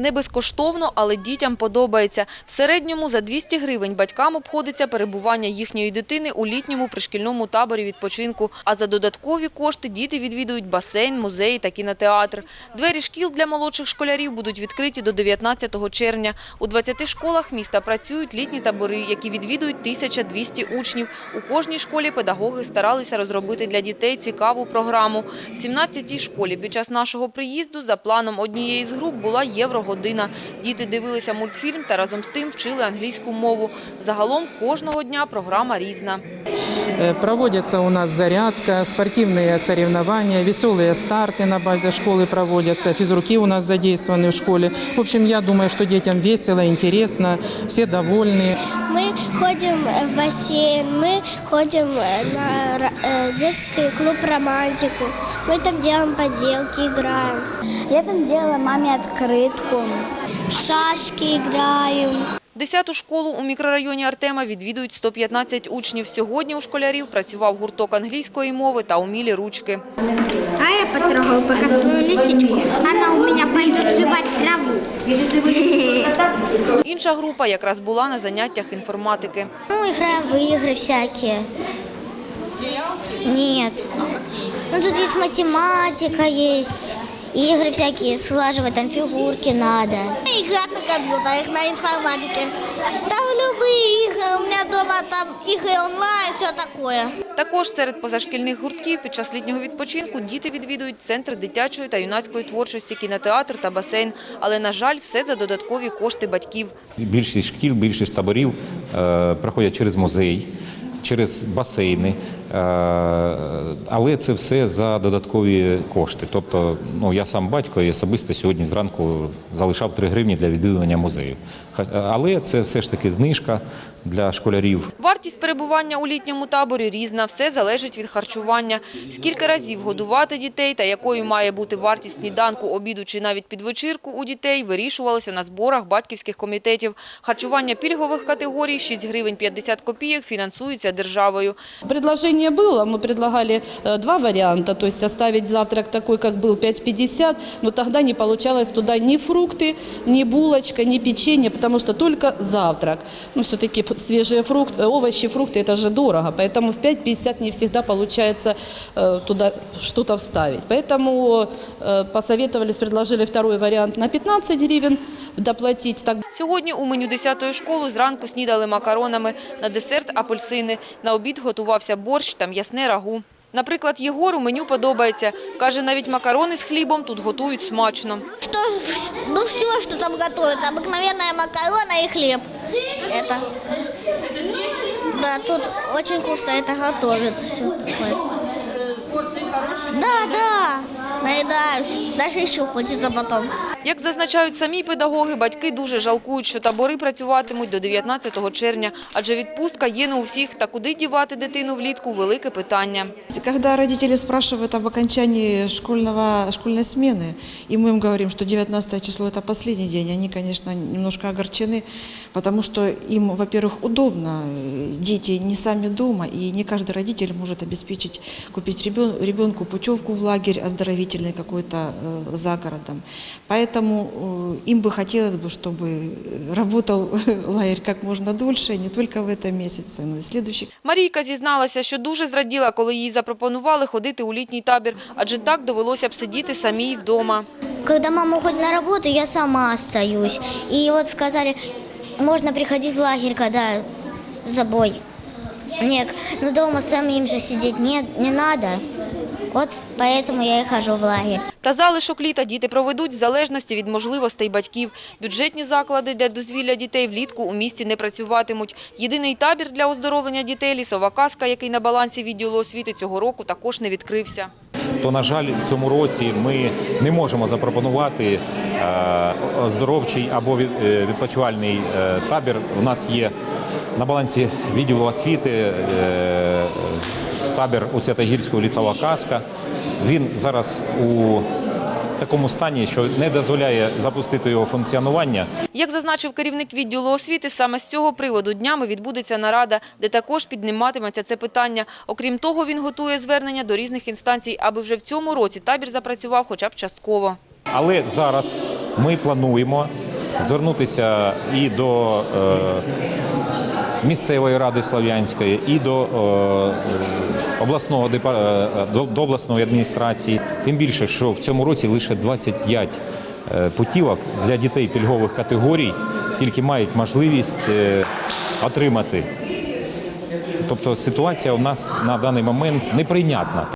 Не безкоштовно, але дітям подобається. В середньому за 200 гривень батькам обходиться перебування їхньої дитини у літньому пришкільному таборі відпочинку. А за додаткові кошти діти відвідують басейн, музеї та кінотеатр. Двері шкіл для молодших школярів будуть відкриті до 19 червня. У 20 школах міста працюють літні табори, які відвідують 1200 учнів. У кожній школі педагоги старалися розробити для дітей цікаву програму. В 17-й школі під час нашого приїзду за планом однієї з груп була єврогодина. Діти дивилися мультфільм та разом з тим вчили англійську мову. Загалом кожного дня програма різна. Э, Проводится у нас зарядка, спортивные соревнования, веселые старты на базе школы проводятся, физруки у нас задействованы в школе. В общем, я думаю, что детям весело, интересно, все довольны. Мы ходим в бассейн, мы ходим на ра- э, детский клуб «Романтику». Мы там делаем поделки, играем. Я там делала маме открытку. В шашки играем. Десяту школу у мікрорайоні Артема відвідують 115 учнів. Сьогодні у школярів працював гурток англійської мови та умілі ручки. А я потрогаю пока свою лисичку. Она у меня пойдет жевать траву. Інша група якраз була на заняттях інформатики. Ну, играем в игры всякие. Нет. Ну, тут есть математика, есть игры всякие, слаживать там фигурки надо. Играть на компьютерах, на информатике. Там любые игры, у меня дома там игры онлайн, все такое. Також серед позашкільних гуртків під час літнього відпочинку діти відвідують центр дитячої та юнацької творчості, кінотеатр та басейн. Але, на жаль, все за додаткові кошти батьків. Більшість шкіл, більшість таборів е, проходять через музей, через басейни, е, але це все за додаткові кошти. Тобто, ну я сам батько і особисто сьогодні зранку залишав 3 гривні для відвідування музею. Ха- Але це все ж таки знижка для школярів. Вартість перебування у літньому таборі різна, все залежить від харчування. Скільки разів годувати дітей та якою має бути вартість сніданку, обіду чи навіть підвечірку у дітей вирішувалося на зборах батьківських комітетів. Харчування пільгових категорій 6 гривень 50 копійок фінансується державою Предложение было, мы предлагали э, два варианта, то есть оставить завтрак такой, как был, 5,50, но тогда не получалось туда ни фрукты, ни булочка, ни печенье, потому что только завтрак. Ну, все-таки свежие фрукты, овощи, фрукты, это же дорого, поэтому в 5,50 не всегда получается э, туда что-то вставить. Поэтому э, посоветовались, предложили второй вариант на 15 гривен доплатить, так Сьогодні у меню 10-ї школи зранку снідали макаронами, на десерт – апельсини, на обід готувався борщ та м'ясне рагу. Наприклад, Єгору меню подобається. Каже, навіть макарони з хлібом тут готують смачно. Что, ну все, что там готовят, обыкновенная макарона и хлеб. Это. Да, тут очень вкусно это готовят. Все такое. Порции хорошие? Да, да. Наедаюсь. Даже еще хочется потом. Як зазначають самі педагоги, батьки дуже жалкують, що табори працюватимуть до 19 червня, адже відпустка є не у всіх, та куди дівати дитину влітку – велике питання. Когда родители спрашивают об окончании школьного, школьной смены, и мы им говорим, что 19 число – это последний день, они, конечно, немножко огорчены, потому что им, во-первых, удобно, э, дети не сами дома, и не каждый родитель может обеспечить, купить ребен- ребенку путевку в лагерь оздоровительный какой-то э, за городом. Поэтому э, им бы хотелось бы, чтобы э, работал лагерь как можно дольше, не только в этом месяце, но и в следующих Марійка зізналася, що дуже зраділа, коли їй запропонували ходити у літній табір, адже так довелося б сидіти самій вдома. Когда мама уходит на работу, я сама остаюсь. И вот сказали, можно приходить в лагерь, когда забой. Нет, ну дома самим же сидеть не, не надо. Вот поэтому я и хожу в лагерь. Та залишок літа діти проведуть в залежності від можливостей батьків. Бюджетні заклади для дозвілля дітей влітку у місті не працюватимуть. Єдиний табір для оздоровлення дітей – лісова казка, який на балансі відділу освіти цього року також не відкрився. То, на жаль, в цьому році ми не можемо запропонувати е, оздоровчий або від- е, відпочивальний е, табір. У нас є на балансі відділу освіти табір у Святогірську лісова казка. Він зараз у такому стані, що не дозволяє запустити його функціонування. Як зазначив керівник відділу освіти, саме з цього приводу днями відбудеться нарада, де також підніматиметься це питання. Окрім того, він готує звернення до різних інстанцій, аби вже в цьому році табір запрацював хоча б частково. Але зараз ми плануємо звернутися і до е, місцевої ради Слов'янської, і до е, обласного е, до, обласної адміністрації. Тим більше, що в цьому році лише 25 е, путівок для дітей пільгових категорій тільки мають можливість отримати. Тобто ситуація у нас на даний момент неприйнятна.